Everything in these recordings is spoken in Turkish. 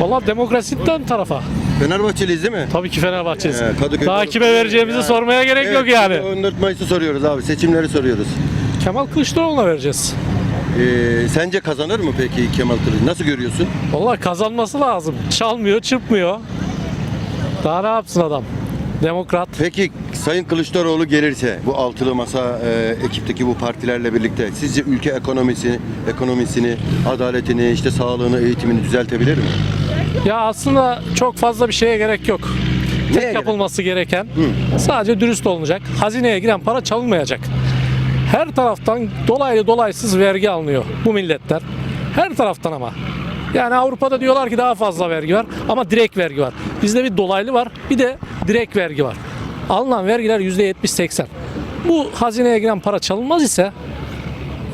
Valla demokrasiden tarafa. Fenerbahçeliyiz değil mi? Tabii ki Fenerbahçe'yiz. Ee, Kadıköy Daha kime vereceğimizi Ya. sormaya gerek Evet, yok yani. şimdi 14 Mayıs'ı soruyoruz abi. Seçimleri soruyoruz. Kemal Kılıçdaroğlu'na vereceğiz. Ee, sence kazanır mı peki Kemal Kılıç? Nasıl görüyorsun? Valla kazanması lazım. Çalmıyor, çırpmıyor. Daha ne yapsın adam? Demokrat. Peki Sayın Kılıçdaroğlu gelirse bu altılı masa e, ekipteki bu partilerle birlikte sizce ülke ekonomisi, ekonomisini, adaletini, işte sağlığını, eğitimini düzeltebilir mi? Ya aslında çok fazla bir şeye gerek yok. Neye Tek gerek? yapılması gereken sadece dürüst olunacak. Hazineye giren para çalınmayacak. Her taraftan dolaylı dolaysız vergi alınıyor bu milletler. Her taraftan ama. Yani Avrupa'da diyorlar ki daha fazla vergi var ama direkt vergi var. Bizde bir dolaylı var bir de direkt vergi var. Alınan vergiler %70-80. Bu hazineye giren para çalınmaz ise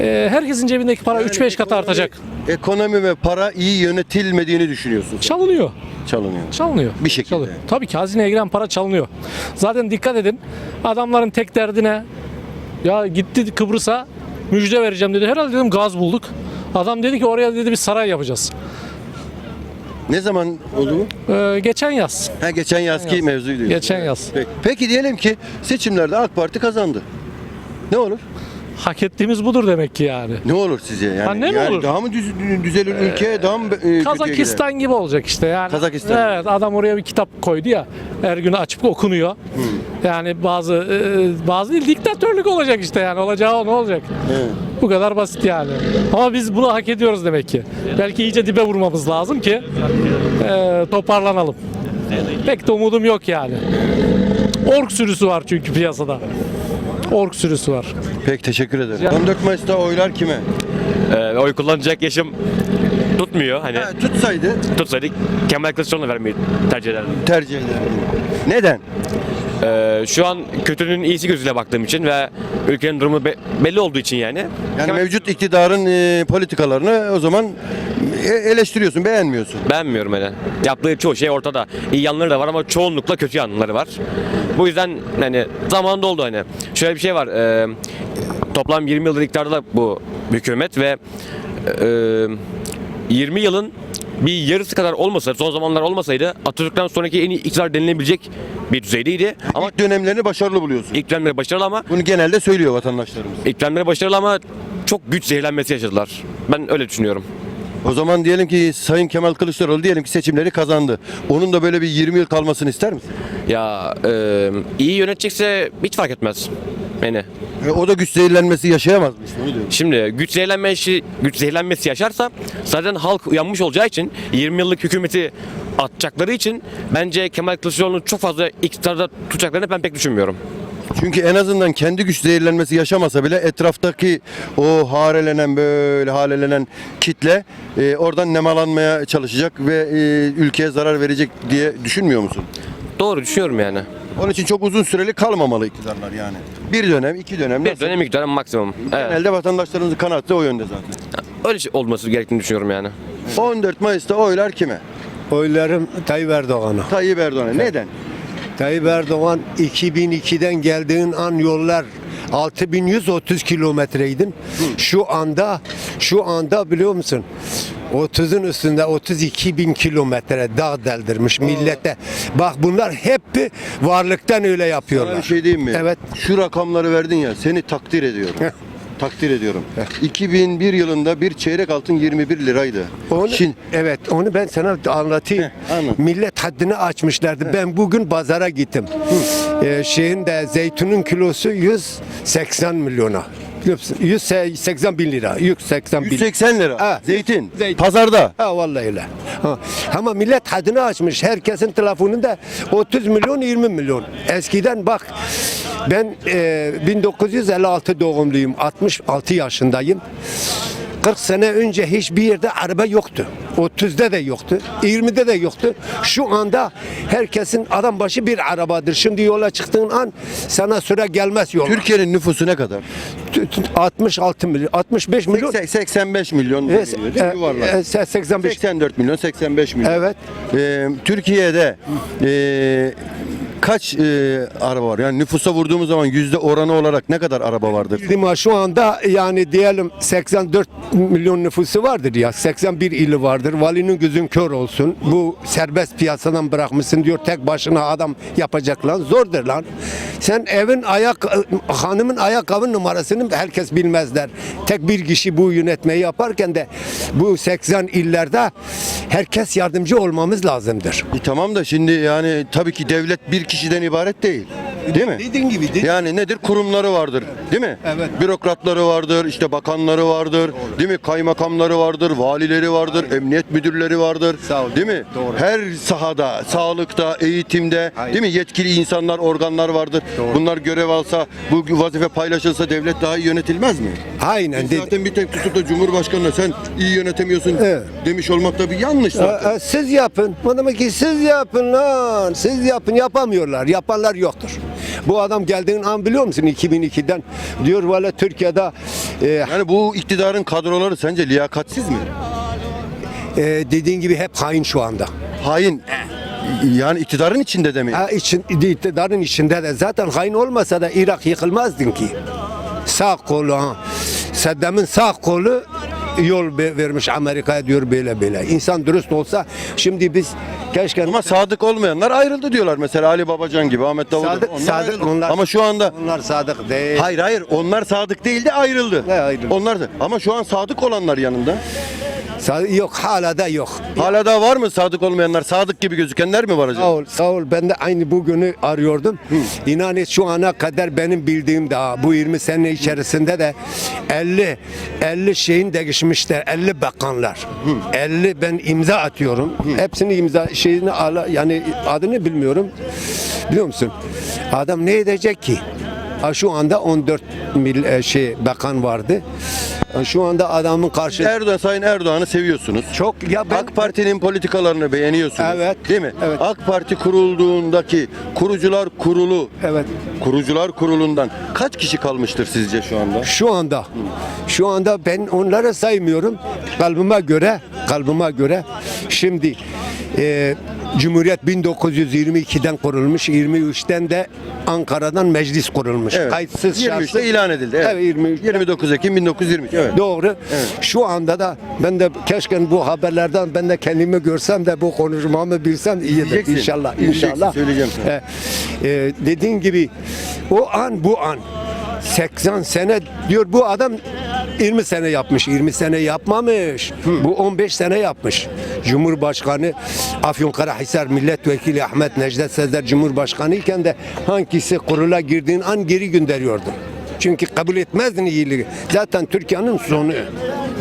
e, herkesin cebindeki para 3-5 kat artacak. Ekonomi ve para iyi yönetilmediğini düşünüyorsun. Çalınıyor. Çalınıyor. Çalınıyor. Bir şekilde. Çalıyor. Tabii ki hazineye giren para çalınıyor. Zaten dikkat edin adamların tek derdine ya gitti Kıbrıs'a müjde vereceğim dedi. Herhalde dedim gaz bulduk. Adam dedi ki oraya dedi bir saray yapacağız. Ne zaman oldu bu? Ee, geçen yaz. Ha geçen yazki mevzuydu. Geçen yaz. Peki. Peki diyelim ki seçimlerde AK Parti kazandı. Ne olur? Hak ettiğimiz budur demek ki yani. Ne olur sizce yani? Ha, ne mi yani olur? Daha mı düz- düzelir ülke, daha mı e, kötüye gider? Kazakistan gibi olacak işte yani. Kazakistan. Evet adam oraya bir kitap koydu ya. Her gün açıp okunuyor. Hmm. Yani bazı e, bazı değil diktatörlük olacak işte yani. Olacağı o ne olacak? Evet. Bu kadar basit yani. Ama biz bunu hak ediyoruz demek ki. Belki iyice dibe vurmamız lazım ki e, toparlanalım. Pek de umudum yok yani. Ork sürüsü var çünkü piyasada. Ork sürüsü var. Peki teşekkür ederim. 14 Mayıs'ta oylar kime? Ee, oy kullanacak yaşım tutmuyor. Hani Ha, tutsaydı tutsaydık Kemal Kılıçdaroğlu'na vermeyi tercih ederdim. tercih ederdim. Neden? Ee, şu an kötünün iyisi gözüyle baktığım için ve ülkenin durumu be- belli olduğu için yani. Yani Kemal- mevcut iktidarın e, politikalarını o zaman eleştiriyorsun, beğenmiyorsun. Beğenmiyorum öyle. Yaptığı çoğu şey ortada. İyi yanları da var ama çoğunlukla kötü yanları var. Bu yüzden hani zamanında oldu hani. Şöyle bir şey var. e, toplam 20 yıldır iktidarda bu hükümet ve e, 20 yılın bir yarısı kadar olmasa, son zamanlar olmasaydı Atatürk'ten sonraki en iyi iktidar denilebilecek bir düzeydeydi. Ama İlk dönemlerini başarılı buluyorsun. ilk dönemleri başarılı ama Bunu genelde söylüyor vatandaşlarımız. ilk dönemleri başarılı ama çok güç zehirlenmesi yaşadılar. Ben öyle düşünüyorum. O zaman diyelim ki Sayın Kemal Kılıçdaroğlu diyelim ki seçimleri kazandı. Onun da böyle bir 20 yıl kalmasını ister misin? Ya e, iyi yönetecekse hiç fark etmez. Yani E, o da güç zehirlenmesi yaşayamaz mı işte onu diyorum. Şimdi güç zehirlenmesi, güç zehirlenmesi yaşarsa zaten halk uyanmış olacağı için 20 yıllık hükümeti atacakları için bence Kemal Kılıçdaroğlu'nu çok fazla iktidarda tutacaklarını ben pek düşünmüyorum. Çünkü en azından kendi güç zehirlenmesi yaşamasa bile etraftaki o harelenen böyle halelenen kitle e, oradan nemalanmaya çalışacak ve e, ülkeye zarar verecek diye düşünmüyor musun? Doğru düşünüyorum yani. Onun için çok uzun süreli kalmamalı iktidarlar yani. Bir dönem, iki dönem. Bir nasıl? dönem iktidar maksimum. Evet. Genelde vatandaşlarımızın kanaati o yönde zaten. Öyle şey olması gerektiğini düşünüyorum yani. 14 Mayıs'ta oylar kime? Oylarım Tayyip Erdoğan'a. Tayyip Erdoğan'a. Neden? Tayyip Erdoğan 2002'den geldiğin an yollar 6130 kilometreydin. Şu anda şu anda biliyor musun? 30'un üstünde 32 bin kilometre dağ deldirmiş millete. Bak bunlar hep varlıktan öyle yapıyorlar. Sana bir şey diyeyim mi? Evet. Şu rakamları verdin ya seni takdir ediyorum. Takdir ediyorum. 2001 yılında bir çeyrek altın 21 liraydı. Onu, Şimdi evet onu ben sana anlatayım. Heh. Millet haddini açmışlardı. Ben bugün pazara gittim. Ee, şeyin de zeytunun kilosu 180 milyona. 180 bin lira. 180 bin. 180 lira. Ha. Zeytin. Zeytin. Pazarda. Ha vallahi öyle. Ha. Ama millet haddini açmış. Herkesin telefonunda 30 milyon 20 milyon. Eskiden bak ben e, 1956 doğumluyum. 66 yaşındayım. 40 sene önce hiçbir yerde araba yoktu. 30'da da yoktu. 20'de de yoktu. Şu anda herkesin adam başı bir arabadır. Şimdi yola çıktığın an sana süre gelmez yola. Türkiye'nin nüfusu ne kadar? 66 milyon, 65 milyon. 80 85 milyon e, e, 85 84 milyon, 85 milyon. Evet. Ee, Türkiye'de e, kaç e, araba var? Yani nüfusa vurduğumuz zaman yüzde oranı olarak ne kadar araba vardır? Lima şu anda yani diyelim 84 milyon nüfusu vardır ya 81 ili vardır. Valinin gözün kör olsun. Bu serbest piyasadan bırakmışsın diyor tek başına adam yapacak lan zordur lan. Sen evin ayak hanımın ayakkabı numarasını herkes bilmezler. Tek bir kişi bu yönetmeyi yaparken de bu 80 illerde herkes yardımcı olmamız lazımdır. E, tamam da şimdi yani tabii ki devlet bir kişiden ibaret değil. Değil mi? Dediğin gibi değil. Yani nedir? Kurumları vardır. Değil mi? Evet. Bürokratları vardır, işte bakanları vardır. Değil mi? Kaymakamları vardır, valileri vardır, emniyet müdürleri vardır. Sağ ol. Değil mi? Doğru. Her sahada, sağlıkta, eğitimde, Aynen. değil mi? Yetkili insanlar, organlar vardır. Bunlar görev alsa, bu vazife paylaşılsa devlet daha iyi yönetilmez mi? Aynen dedi. Zaten bir tek tutup da Cumhurbaşkanı'na sen iyi yönetemiyorsun Evet. demiş olmak da bir yanlış zaten. Siz yapın. Demek ki siz yapın lan. Siz yapın. Yapamıyorlar. Yapanlar yoktur. Bu adam geldiğin an biliyor musun 2002'den diyor valla Türkiye'de e, Yani bu iktidarın kadroları sence liyakatsiz mi? e, dediğin gibi hep hain şu anda. Hain. Yani iktidarın içinde de mi? Ha, için, iktidarın içinde de zaten hain olmasa da Irak yıkılmazdın ki. Sağ kolu ha. Saddam'ın sağ kolu yol be- vermiş Amerika'ya diyor böyle böyle. İnsan dürüst olsa şimdi biz keşke Ama sadık olmayanlar ayrıldı diyorlar. Mesela Ali Babacan gibi, Ahmet Davutoğlu. Sadık- onlar sadık ayrıldı. onlar- Ama şu anda onlar sadık değil. Hayır hayır onlar sadık değil de ayrıldı. Ne ayrıldı? Onlar da. Ama şu an sadık olanlar yanında. Yok hala da yok. Hala daha var mı sadık olmayanlar? Sadık gibi gözükenler mi var acaba? Sağ ol, sağ ol. Ben de aynı bugünü arıyordum. İnan et şu ana kadar benim bildiğim daha bu 20 sene içerisinde de 50 50 şeyin değişmişler. 50 bakanlar. 50 ben imza atıyorum. Hepsini imza şeyini ala, yani adını bilmiyorum. Biliyor musun? Adam ne edecek ki? Ha, şu anda 14 mil e, şey bakan vardı. Ha, Şu anda adamın karşı Erdoğan Sayın Erdoğan'ı seviyorsunuz. çok ya ben AK Parti'nin politikalarını beğeniyorsunuz. Evet. Değil mi? Evet. AK Parti kurulduğundaki kurucular kurulu evet kurucular kurulundan kaç kişi kalmıştır sizce şu anda? Şu anda şu anda ben onları saymıyorum. Kalbime göre kalbime göre şimdi e, Cumhuriyet 1922'den kurulmuş. 23'ten de Ankara'dan meclis kurulmuş. Evet. Kayıtsız 23'te şartsız. ilan edildi. Evet. Evet, 23. 29 Ekim 1923. Evet. Doğru. Şu anda da ben de keşke bu haberlerden ben de kendimi görsem de bu konuşmamı bilsem iyidir Diyeceksin. inşallah. Diyeceksin, İnşallah. söyleyeceğim sana. E, e, dediğin gibi o an bu an 80 sene diyor bu adam 20 sene yapmış. 20 sene yapmamış. Bu 15 sene yapmış. Cumhurbaşkanı Afyonkarahisar Milletvekili Ahmet Necdet Sezer Cumhurbaşkanı iken de hangisi kurula girdiğin an geri gönderiyordu. Çünkü kabul etmezdin iyiliği. Zaten Türkiye'nin sonu.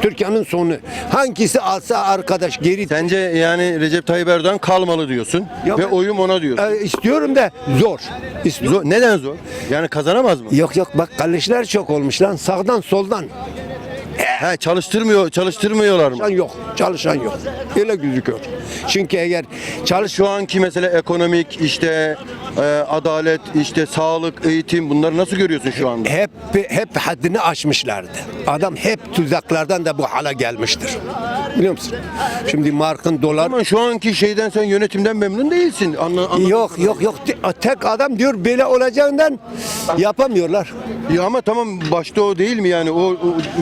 Türkiye'nin sonu. Hangisi alsa arkadaş geri Sence yani Recep Tayyip Erdoğan kalmalı diyorsun Ya ve ben- oyum ona diyorsun. E, istiyorum da zor. İstiyorum. Zor- neden zor? Yani kazanamaz mı? Yok yok bak kalleşler çok olmuş lan. Sağdan soldan. He çalıştırmıyor, çalıştırmıyorlar mı? Çalışan yok. Çalışan yok. Öyle gözüküyor. Çünkü eğer çalış Şu anki mesele ekonomik, işte e, adalet, işte sağlık, eğitim bunları nasıl görüyorsun şu anda? hep hep haddini aşmışlardı. Adam hep tuzaklardan da bu hale gelmiştir. Biliyor musun? Şimdi markın dolar Ama şu anki şeyden sen yönetimden memnun değilsin. Anla, anla- yok yok yok tek adam diyor böyle olacağından yapamıyorlar. Ya ama tamam başta o değil mi yani? O, o-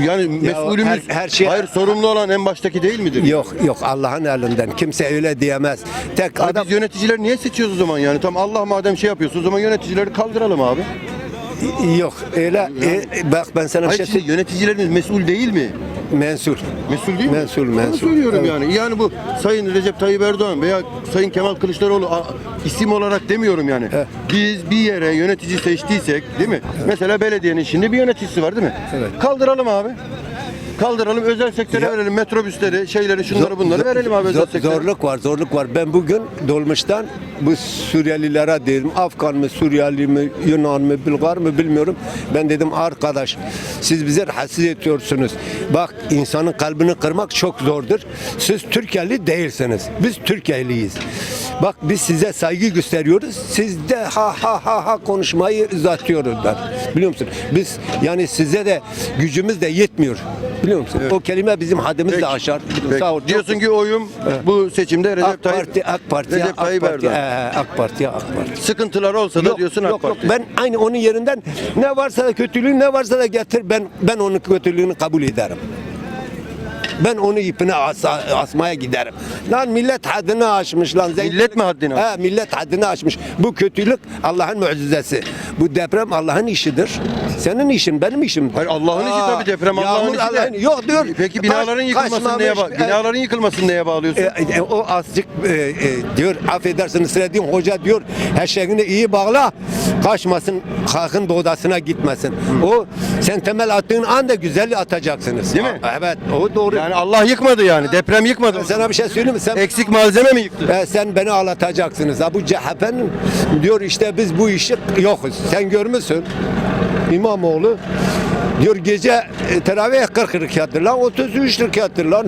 yani mesulümüz her- her şey- hayır sorumlu olan en baştaki değil midir? Yok yok Allah'ın elinden kimse öyle diyemez. Tek Abi adam biz yöneticileri niye seçiyoruz o zaman yani? Tam Allah madem şey yapıyorsun o zaman yöneticileri kaldıralım abi. yok öyle e, bak ben sana bir Hayır şey şimdi yöneticilerimiz mesul değil mi? mensul. Mesul değil mi? Mensul, Onu mensul. söylüyorum Evet. yani. Yani bu Sayın Recep Tayyip Erdoğan veya Sayın Kemal Kılıçdaroğlu a- isim olarak demiyorum yani. Evet. Biz bir yere yönetici seçtiysek değil mi? Mesela belediyenin şimdi bir yöneticisi var değil mi? Evet. Kaldıralım abi. Kaldıralım özel sektöre Ya- verelim metrobüsleri şeyleri şunları bunları Zor- verelim abi özel zor- sektöre. Zorluk var, zorluk var. Ben bugün dolmuştan bu Suriyelilere dedim, Afgan mı, Suriyeli mi, Yunan mı, Bulgar mı bilmiyorum. Ben dedim arkadaş siz bize rahatsız ediyorsunuz. Bak insanın kalbini kırmak çok zordur. Siz Türkiye'li değilsiniz. Biz Türkiye'liyiz. Bak biz size saygı gösteriyoruz. Siz de ha ha ha ha konuşmayı uzatıyorlar. Biliyor musun? Biz yani size de gücümüz de yetmiyor. Biliyor musun? O kelime bizim haddimizi de aşar. Peki. Sağ ol. Diyorsun ki oyum bu seçimde Recep AK Tayyip Parti, AK Parti, Recep AK Tayyip Parti, Erdoğan. Ee, AK Parti, AK Parti. Sıkıntılar olsa da diyorsun AK yok, yok. Parti. Ben aynı onun yerinden ne varsa da kötülüğü ne varsa da getir ben ben onun kötülüğünü kabul ederim. Ben onu ipine as- asmaya giderim. Lan millet haddini aşmış lan. Zengin- Millet mi haddini He, millet haddini aşmış. Bu kötülük Allah'ın mucizesi. Bu deprem Allah'ın işidir. Senin işin, benim işim. Hayır Allah'ın işi tabii deprem Allah'ın işi de. Yok diyor. Peki binaların yıkılmasını neye kaçmamış, ba- e, binaların yıkılmasını neye bağlıyorsun? e, e, o azıcık e, e, diyor affedersiniz Sredin Hoca diyor her şeyini iyi bağla kaçmasın halkın doğudasına gitmesin. O sen temel attığın anda güzel atacaksınız. Değil mi? Evet o doğru. yani Allah yıkmadı yani. Deprem yıkmadı. Ben sana bir şey söyleyeyim mi? Sen, Eksik malzeme mi yıktı? e, sen beni ağlatacaksınız. Ha, bu CHP'nin diyor işte biz bu işi yokuz. Sen görmüşsün. İmamoğlu diyor gece e, teravih 40 rekattır lan 33 rekattır lan.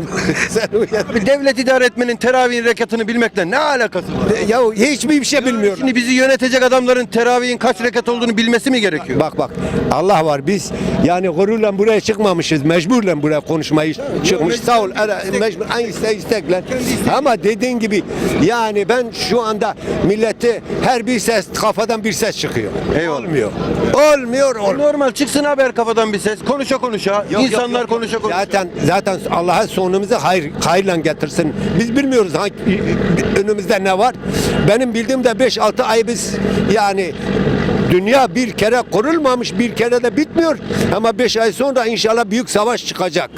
Bir devlet idare etmenin teravih rekatını bilmekle ne alakası var? ya hiçbir bir şey bilmiyorum. Şimdi bizi yönetecek adamların teravihin kaç rekat olduğunu bilmesi mi gerekiyor? Bak bak Allah var biz yani gururla buraya çıkmamışız mecburla buraya konuşmayı çıkmış sağ ol ara- mecbur aynı istek istekle ama dediğin gibi yani ben şu anda milleti her bir ses kafadan bir ses çıkıyor Eyvallah. olmuyor olmuyor olmuyor Normal çıksın haber kafadan bir ses. Konuşa konuşa. Yok, yok, insanlar yok. konuşa konuşa. Zaten zaten Allah'a sonumuzu hayır hayırla getirsin. Biz bilmiyoruz hangi önümüzde ne var. Benim bildiğim de 5-6 ay biz yani dünya bir kere kurulmamış bir kere de bitmiyor. Ama 5 ay sonra inşallah büyük savaş çıkacak.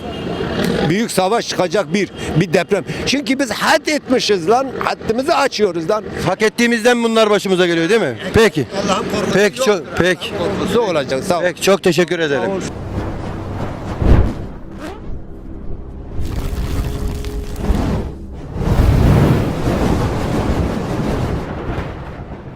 Büyük savaş çıkacak bir bir deprem. Çünkü biz had etmişiz lan. Haddimizi açıyoruz lan. Hak ettiğimizden bunlar başımıza geliyor değil mi? Peki. Peki çok peki. Korkusu olacak. Sağ ol. Peki çok teşekkür ederim.